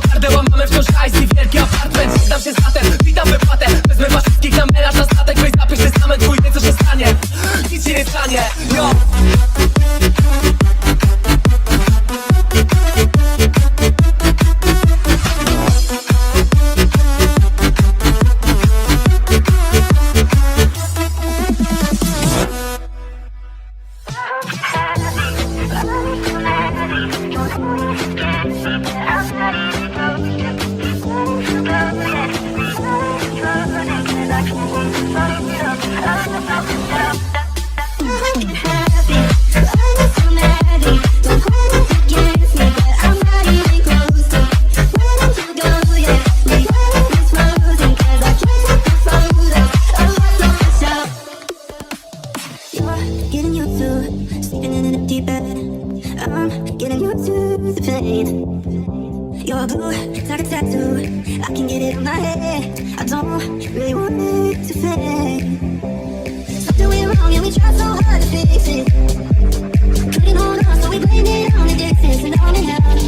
gardeła mamy wciąż hajs i wielki apartment. Dam się zatem, witam wypłatę Wezmę was wszystkich na melarz na statek. Weź zapisz testament, twój wie co się stanie. Nic się nie stanie, yo I can get it on my head. I don't really want it to fade. Something went wrong and we tried so hard to fix it. Couldn't hold on, so we blamed it on the distance and on and out.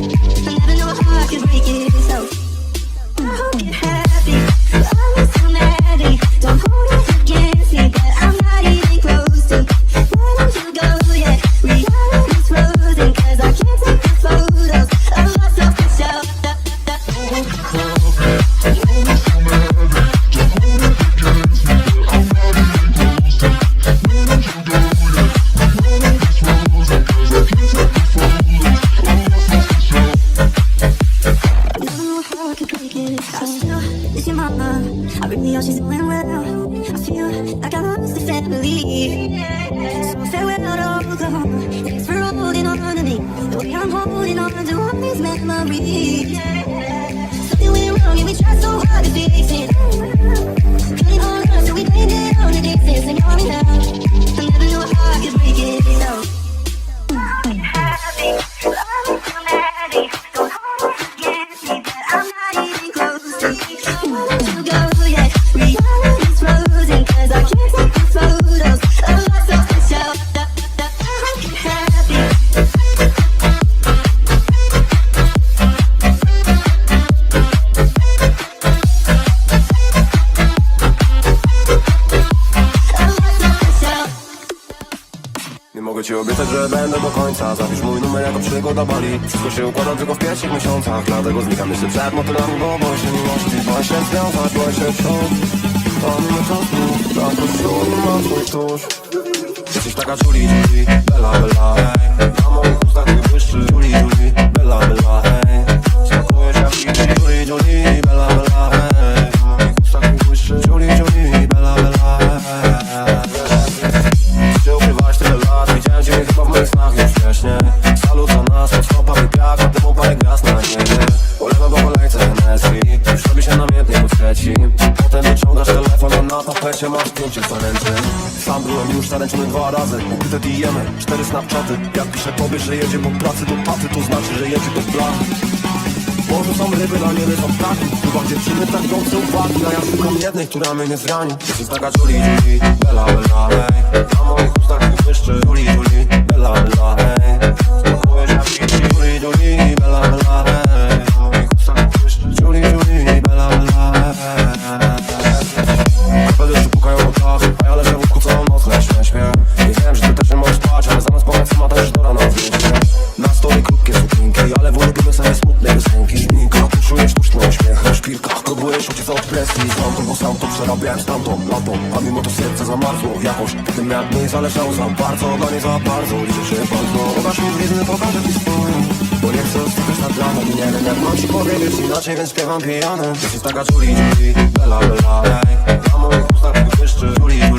I never knew how I could break it. So miss your mama. I really hope she's doing well. I feel like I lost a family. So farewell to all the home. Thanks for holding on to me. The way I'm holding on to all these memories. Something went wrong and we tried so hard to fix it. Ci obiecać, że będę do końca. Zapisz mój numer jako przygoda bali. Wszystko się układa tylko w pierwszych miesiącach. Dlatego znikam jeszcze przed motylami Bo boję się miłości, boję się związać Boję się wciąż ma czasu Tak to ma twój tusz. Jesteś taka Julie, Julie, Bella, Bella, hej Na moich ustach nie błyszczy Julie, Julie, Bella, Bella, hej Smakujesz jak Julie, Julie, Bella, tapecie masz zdjęcie zaręczyn Sam byłem już zaręczony dwa razy. Ukryte diemy, cztery snapchaty. Jak piszę tobie, że jedzie po pracy do paty To znaczy, że jedzie pod plan Może są ryby, na nie są ptaki Chyba dziewczyny tak chcą uwagi A ja szukam jednej, która mnie nie zrani. Jesteś taka Julie, Julie, Bella, Bella, hej Na moich ustach nie błyszczy Julie, Julie, Bella, Bella, przerabiałem z tamtą latą A mimo to serce zamarzło jakoś Potem jak mi zależało za bardzo Dla nie za bardzo, liczę się bardzo. Pokaż mi blizny, pokażę ci swój Bo nie chcę zostawiać nad ranem Nie wiem jak mam ci powiedzieć inaczej, więc śpiewam pijany. Jesteś taka Julie, Julie, Bella, Bella, hej Na moich ustach Julie,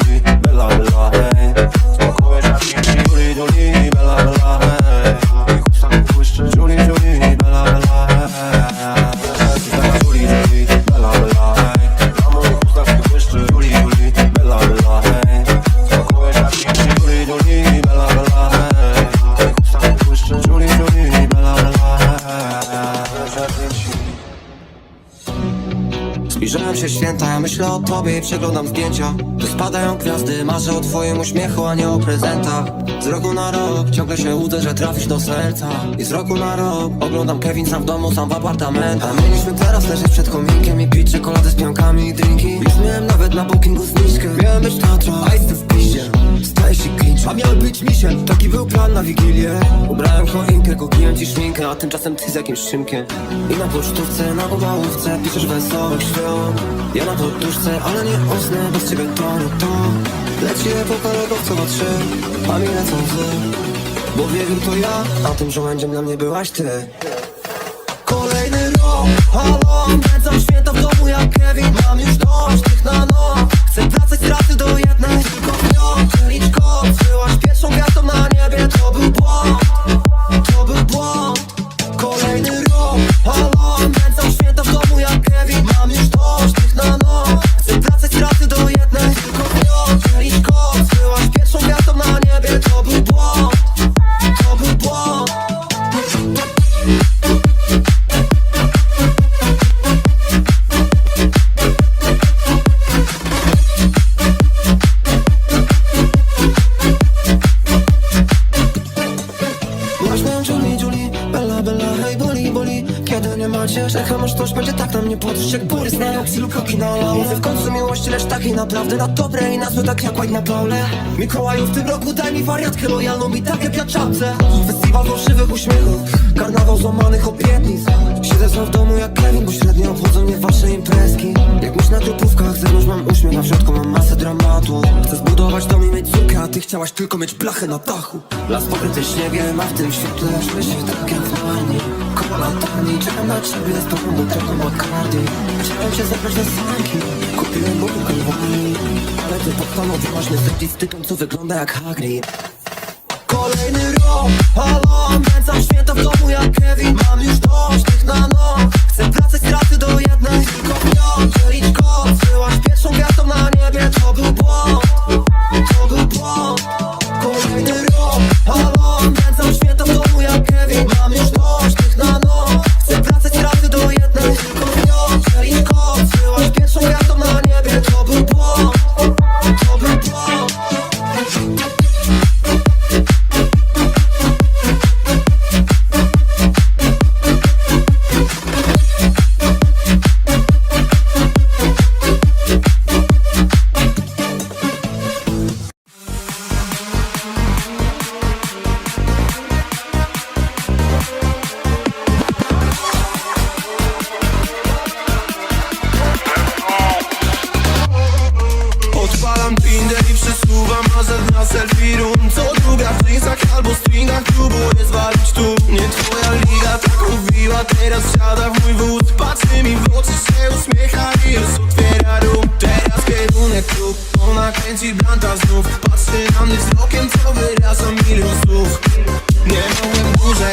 myślę o tobie i przeglądam zdjęcia. Tu spadają gwiazdy, marzę o twoim uśmiechu, a nie o prezentach. Z roku na rok ciągle się łudzę, że trafisz do serca. I z roku na rok oglądam Kevin sam w domu, sam w apartamentach. A mieliśmy teraz leżeć przed kominkiem i pić czekoladę z pionkami i drinki. Już miałem nawet na bookingu zniżkę. Miałem być Tatra, a jestem w a miał być misiem Taki był plan na Wigilię. Ubrałem choinkę, kupiłem ci szminkę A tymczasem ty z jakimś szymkiem. I na pocztówce, na obałówce Piszesz wesołych świąt. Ja na poduszce, ale nie usnę Bez ciebie to. Nie to Leci epoka lodowcowa trzy A mi lecą łzy Bo wiewiór to ja A tym żołędziem dla mnie byłaś ty. Kolejny rok, halo Spędzam święta w domu jak Kevin. Mam już dość tych na noc. Chcę wracać z do jednej Tylko sweet call. Macie, czekam aż ktoś będzie tak na mnie patrzeć Jak burys na lub kroki na lauzy W końcu miłości, lecz takiej naprawdę na dobre i na złe Tak jak White na Paule Mikołaju w tym roku daj mi wariatkę lojalną I tak jak ja czapce. Festiwal fałszywych uśmiechów Karnawał złamanych obietnic. Siedzę znów w domu jak Kevin Bo średnio obchodzą mnie wasze imprezki. Jak myśl na grupówkach, z zewnątrz mam uśmiech A w środku mam masę dramatu. Chcę zbudować dom i mieć córkę A ty chciałaś tylko mieć blachę na dachu. Las pokryty śniegiem, a w tym świetle Czuję się tak jak w marni Koło latarni, czekam na ciebie Z tobą tego Bacardi Chciałem cię zabrać na sanki Kupiłem bułkę Ale ty postanowiłaś mnie zdradzić z typem, co wygląda jak Hagrid